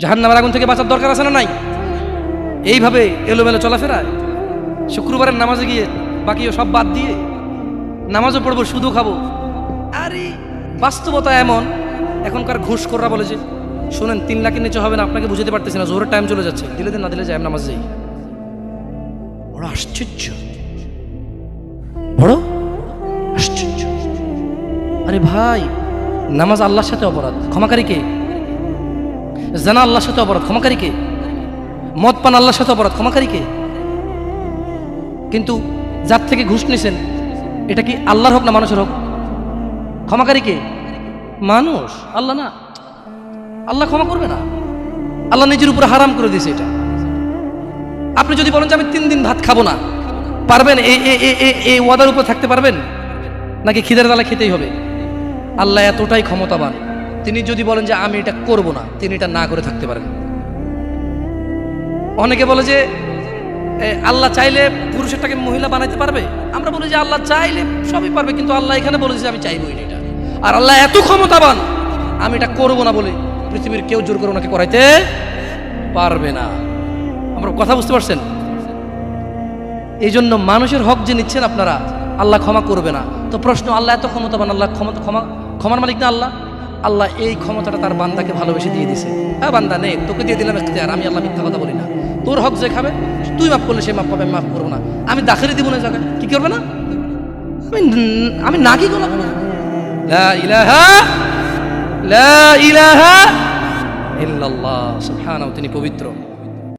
জাহান্নামের আগুন থেকে বাঁচার দরকার আছে না নাই? এইভাবে এলোমেলো চলাফেরায় শুক্রবারের নামাজে গিয়ে বাকি সব বাদ দিয়ে নামাজও পড়ব, শুধু খাব। আরে, বাস্তবতা এমন, এখনকার ঘুষখোররা বলে যে, শোনেন, তিন লাখের নিচে হবে না, আপনাকে বুঝতে পারতেছি না জোরের টাইম চলে যাচ্ছে, দিলে দিন, না দিলে যায় নামাজ যাই। বড় আশ্চর্য। বড় আশ্চর্য। আরে ভাই, নামাজ আল্লাহর সাথে অপরাধ। ক্ষমাকারী কে? জানা আল্লাহর সাথে অপরাধ ক্ষমাকারী কে? মদ পান আল্লাহর সাথে অপরাধ ক্ষমাকারী কে? কিন্তু যার থেকে ঘুষ নিছেন, এটা কি আল্লাহর হোক না মানুষের হোক? ক্ষমাকারী কে? মানুষ, আল্লাহ না। আল্লাহ ক্ষমা করবে না। আল্লাহ নিজের উপরে হারাম করে দিয়েছে এটা। আপনি যদি বলেন যে আমি তিন দিন ভাত খাব না, পারবেন? এই- এই ওয়াদার উপর থাকতে পারবেন? নাকি খিদের দালা খেতেই হবে? আল্লাহ এতটাই ক্ষমতাবান। তিনি যদি বলেন যে আমি এটা করব না, তিনি এটা না করে থাকতে পারেন। অনেকে বলে যে আল্লাহ চাইলে পুরুষেরটাকে মহিলা বানাইতে পারবে? আমরা বলি যে আল্লাহ চাইলে সবই পারবে, কিন্তু আল্লাহ এখানে বলেছে যে আমি চাইবই না এটা। আর আল্লাহ এত ক্ষমতাবান, আমি এটা করব না বলে পৃথিবীর কেউ জোর করে ওনাকে করাইতে পারবে না। আমরা কথা বুঝতে পারছেন? এই জন্য মানুষের হক যে নিচ্ছেন আপনারা, আল্লাহ ক্ষমা করবে না। তো প্রশ্ন, আল্লাহ এত ক্ষমতাবান, আল্লাহ ক্ষমতা, ক্ষমা, ক্ষমার মালিক না আল্লাহ? আল্লাহ এই ক্ষমতাটা তার বান্দাকে ভালোবেসে দিয়ে দিছে। হ্যাঁ বান্দা, নে, তোকে দিয়ে দিলাম আর আমি আল্লাহ মিথ্যা কথা বলি না। তোর হক যে খাবে, তুই মাফ করলে সে মাফ পাবে, মাফ করব না। আমি দাখিলে দিব না জায়গায়। কি করবে না? আমি আমি না কি করলাম? ইলাহা ইলাহা ইল্লাল্লাহ, সুবহানাহু, তিনি পবিত্র।